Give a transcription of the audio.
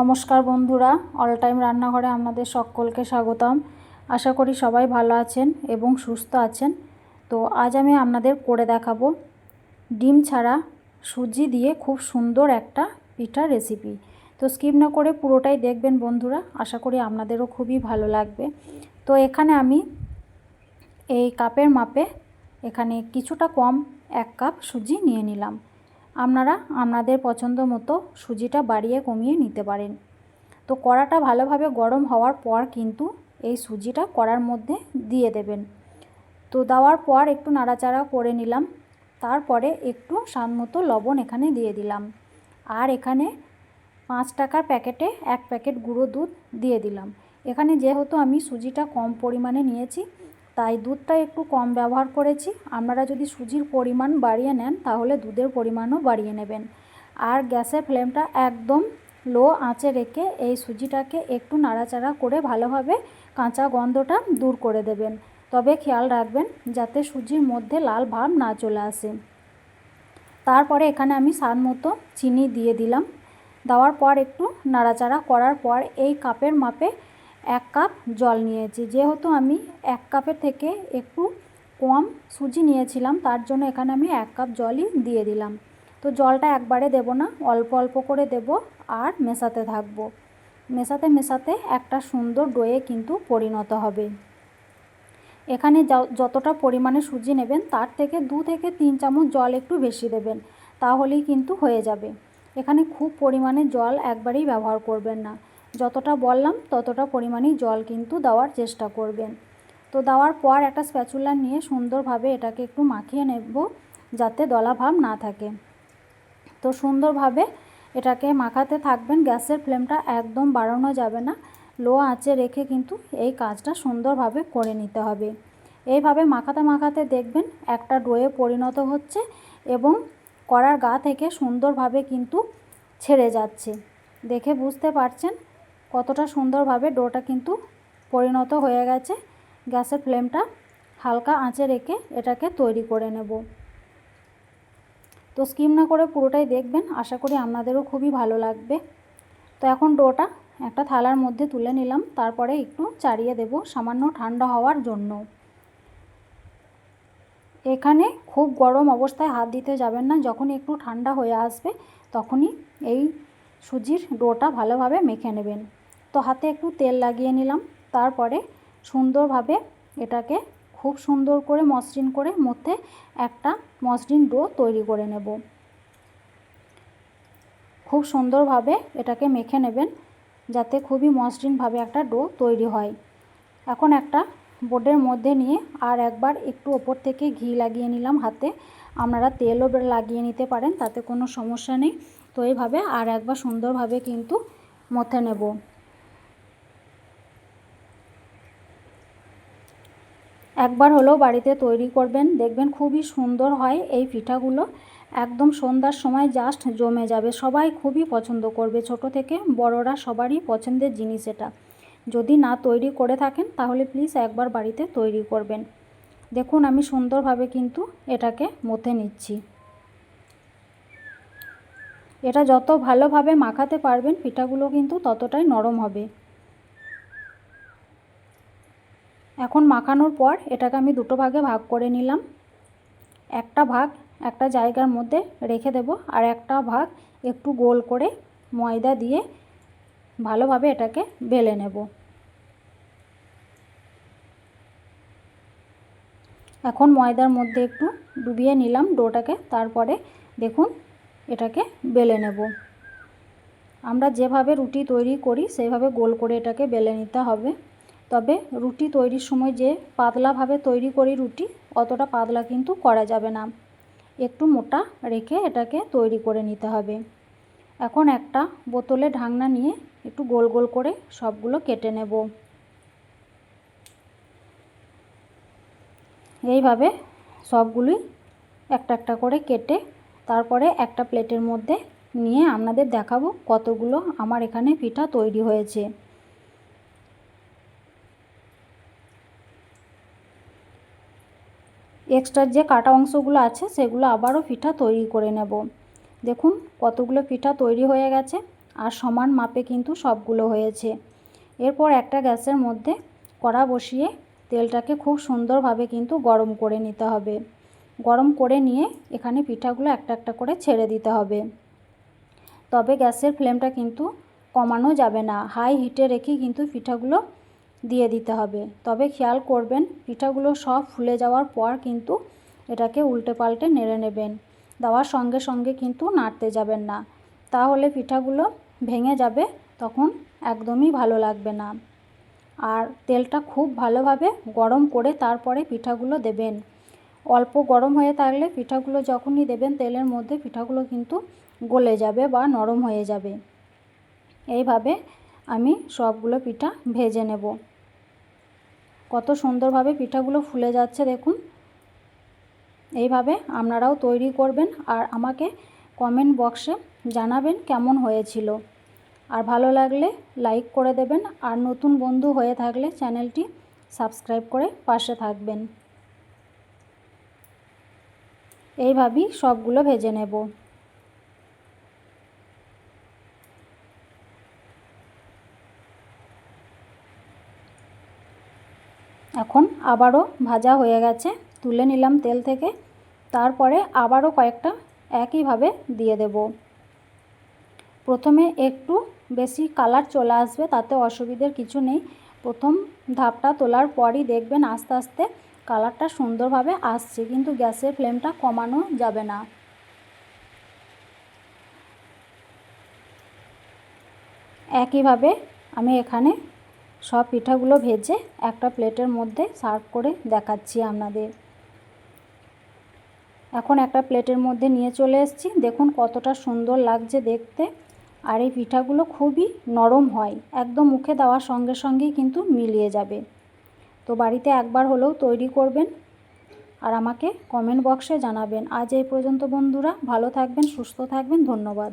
নমস্কার বন্ধুরা all time রান্নাঘরে আপনাদের সকলকে স্বাগতম। আশা করি সবাই ভালো আছেন এবং সুস্থ আছেন। তো আজ আমি আপনাদের করে দেখাবো ডিম ছাড়া সুজি দিয়ে খুব সুন্দর একটা পিঠার রেসিপি তো স্কিপ না করে পুরোটাই দেখবেন বন্ধুরা, আশা করি আপনাদেরও খুবই ভালো লাগবে। তো এখানে আমি এই কাপের মাপে এখানে কিছুটা কম এক কাপ সুজি নিয়ে নিলাম। আপনারা আপনাদের পছন্দ মতো সুজিটা বাড়িয়ে কমিয়ে নিতে পারেন। তো কড়াটা ভালোভাবে গরম হওয়ার পর কিন্তু এই সুজিটা কড়ার মধ্যে দিয়ে দেবেন। তো দেওয়ার পর একটু নাড়াচাড়া করে নিলাম। তারপরে একটু স্বাদ মতো লবণ এখানে দিয়ে দিলাম। আর এখানে পাঁচ টাকার প্যাকেটে এক প্যাকেট গুঁড়ো দুধ দিয়ে দিলাম। এখানে যেহেতু আমি সুজিটা কম পরিমাণে নিয়েছি তাই দুধটা একটু কম ব্যবহার করেছি। আপনারা যদি সুজির পরিমাণ বাড়িয়ে নেন, তাহলে দুধের পরিমাণও বাড়িয়ে নেবেন। আর গ্যাসের ফ্লেমটা একদম লো আঁচে রেখে এই সুজিটাকে একটু নাড়াচাড়া করে ভালোভাবে কাঁচা গন্ধটা দূর করে দেবেন। তবে খেয়াল রাখবেন, যাতে সুজির মধ্যে লাল ভাব না চলে আসে। তারপরে এখানে আমি স্বাদ মতো চিনি দিয়ে দিলাম। দেওয়ার পর একটু নাড়াচাড়া করার পর এই কাপের মাপে এক কাপ জল নিয়েছি। যেহেতু আমি এক কাপের থেকে একটু কম সুজি নিয়েছিলাম, তার জন্য এখানে আমি এক কাপ জলই দিয়ে দিলাম। তো জলটা একবারে দেব না, অল্প অল্প করে দেব আর মেশাতে থাকব। মেশাতে মেশাতে একটা সুন্দর ডোয়ে কিন্তু পরিণত হবে। এখানে যতটা পরিমাণে সুজি নেবেন, তার থেকে দু থেকে তিন চামচ জল একটু বেশি দেবেন, তাহলেই কিন্তু হয়ে যাবে। এখানে খুব পরিমাণে জল একবারেই ব্যবহার করবেন না। যতটা বললাম, ততটা পরিমাণেই জল কিন্তু দেওয়ার চেষ্টা করবেন। তো দেওয়ার পর একটা স্প্যাচুলা নিয়ে সুন্দরভাবে এটাকে একটু মাখিয়ে নেব, যাতে দলাভাব না থাকে। তো সুন্দরভাবে এটাকে মাখাতে থাকবেন, গ্যাসের ফ্লেমটা একদম বাড়ানো যাবে না। লো আঁচে রেখে কিন্তু এই কাজটা সুন্দরভাবে করে নিতে হবে। এইভাবে মাখাতে মাখাতে দেখবেন একটা ডোয়ে পরিণত হচ্ছে এবং করার গা থেকে সুন্দরভাবে কিন্তু ছেড়ে যাচ্ছে। দেখে বুঝতে পারছেন? কতটা সুন্দরভাবে ডোটা কিন্তু পরিণত হয়ে গেছে। গ্যাসের ফ্লেমটা হালকা আঁচে রেখে এটাকে তৈরি করে নেব। তো স্কিম না করে পুরোটাই দেখবেন, আশা করি আপনাদেরও খুবই ভালো লাগবে। তো এখন ডোটা একটা থালার মধ্যে তুলে নিলাম, তারপরে একটু চাড়িয়ে দেব সামান্য ঠান্ডা হওয়ার জন্য। এখানে খুব গরম অবস্থায় হাত দিতে যাবেন না যখন একটু ঠান্ডা হয়ে আসবে তখনই এই সুজির ডোটা ভালোভাবে মেখে নেবেন। তো হাতে একটু তেল লাগিয়ে নিলাম। তারপরে সুন্দরভাবে এটাকে খুব সুন্দর করে মসৃণ করে মধ্যে একটা মসৃণ ডো তৈরি করে নেব। খুব সুন্দরভাবে এটাকে মেখে নেবেন যাতে খুবই মসৃণভাবে একটা ডো তৈরি হয়। এখন একটা বোর্ডের মধ্যে নিয়ে আর একবার একটু ওপর থেকে ঘি লাগিয়ে নিলাম হাতে। আপনারা তেলও লাগিয়ে নিতে পারেন, তাতে কোনো সমস্যা নেই। তো এইভাবে আর একবার সুন্দরভাবে কিন্তু মথে নেব। একবার হলেও বাড়িতে তৈরি করবেন, দেখবেন খুবই সুন্দর হয় এই পিঠাগুলো। একদম সন্ধ্যার সময় জাস্ট জমে যাবে। সবাই খুবই পছন্দ করবে। ছোট থেকে বড়রা সবারই পছন্দের জিনিস এটা। যদি না তৈরি করে থাকেন, তাহলে প্লিজ একবার বাড়িতে তৈরি করবেন। দেখুন আমি সুন্দরভাবে কিন্তু এটাকে মথে নিচ্ছি। এটা যত ভালোভাবে মাখাতে পারবেন, পিঠাগুলো কিন্তু ততটাই নরম হবে। এখন মাখানোর পর এটাকে আমি দুটো ভাগে ভাগ করে নিলাম। একটা ভাগ একটা জায়গার মধ্যে রেখে দেব আর একটা ভাগ একটু গোল করে ময়দা দিয়ে ভালোভাবে এটাকে বেলে নেব। এখন ময়দার মধ্যে একটু ডুবিয়ে নিলাম ডোটাকে, তারপরে দেখুন এটাকে বেলে নেব। আমরা যেভাবে রুটি তৈরি করি সেইভাবে গোল করে এটাকে বেলে নিতে হবে। তবে রুটি তৈরির সময় যে পাতলাভাবে তৈরি করি রুটি, অতটা পাতলা কিন্তু করা যাবে না। একটু মোটা রেখে এটাকে তৈরি করে নিতে হবে। এখন একটা বোতলে ঢাকনা নিয়ে একটু গোল গোল করে সবগুলো কেটে নেব। এইভাবে সবগুলোই একটা একটা করে কেটে তারপরে একটা প্লেটের মধ্যে নিয়ে আপনাদের দেখাবো কতগুলো আমার এখানে পিঠা তৈরি হয়েছে। এক্সট্রা যে কাটা অংশগুলো আছে, সেগুলো আবারও পিঠা তৈরি করে নেব। দেখুন কতগুলো পিঠা তৈরি হয়ে গেছে, আর সমান মাপে কিন্তু সবগুলো হয়েছে। এরপর একটা গ্যাসের মধ্যে কড়া বসিয়ে তেলটাকে খুব সুন্দরভাবে কিন্তু গরম করে নিতে হবে। গরম করে নিয়ে এখানে পিঠাগুলো একটা একটা করে ছেড়ে দিতে হবে। তবে গ্যাসের ফ্লেমটা কিন্তু কমানো যাবে না। হাই হিটে রেখে কিন্তু পিঠাগুলো দিয়ে দিতে হবে। তবে খেয়াল করবেন, পিঠাগুলো সব ফুলে যাওয়ার পর কিন্তু এটাকে উল্টে পাল্টে নেড়ে নেবেন। দেওয়ার সঙ্গে সঙ্গে কিন্তু নাড়তে যাবেন না। তাহলে পিঠাগুলো ভেঙে যাবে, তখন একদমই ভালো লাগবে না। আর তেলটা খুব ভালোভাবে গরম করে তারপরে পিঠাগুলো দেবেন। অল্প গরম হয়ে থাকলে পিঠাগুলো যখনই দেবেন, তেলের মধ্যে পিঠাগুলো কিন্তু গলে যাবে বা নরম হয়ে যাবে। এইভাবে আমি সবগুলো পিঠা ভেজে নেব। কত সুন্দরভাবে পিঠাগুলো ফুলে যাচ্ছে দেখুন। এইভাবে আপনারাও তৈরি করবেন আর আমাকে কমেন্ট বক্সে জানাবেন কেমন হয়েছিল। আর ভালো লাগলে লাইক করে দেবেন আর নতুন বন্ধু হয়ে থাকলে চ্যানেলটি সাবস্ক্রাইব করে পাশে থাকবেন। এইভাবেই সবগুলো ভেজে নেব। এখন আবারও ভাজা হয়ে গেছে, তুলে নিলাম তেল থেকে। তারপরে আবারও কয়েকটা একইভাবে দিয়ে দেব। প্রথমে একটু বেশি কালার চলে আসবে, তাতে অসুবিধের কিছু নেই। প্রথম ধাপটা তোলার পরই দেখবেন আস্তে আস্তে কালারটা সুন্দরভাবে আসছে, কিন্তু গ্যাসের ফ্লেমটা কমানো যাবে না। একইভাবে আমি এখানে সব পিঠাগুলো ভেজে একটা প্লেটের মধ্যে সার্ভ করে দেখাচ্ছি আপনাদের। এখন একটা প্লেটের মধ্যে নিয়ে চলে এসেছি। দেখুন কতটা সুন্দর লাগছে দেখতে। আর এই পিঠাগুলো খুবই নরম হয়, একদম মুখে দেওয়ার সঙ্গে সঙ্গেই কিন্তু মিলিয়ে যাবে। তো বাড়িতে একবার হলেও তৈরি করবেন আর আমাকে কমেন্ট বক্সে জানাবেন। আজ এই পর্যন্ত বন্ধুরা, ভালো থাকবেন, সুস্থ থাকবেন, ধন্যবাদ।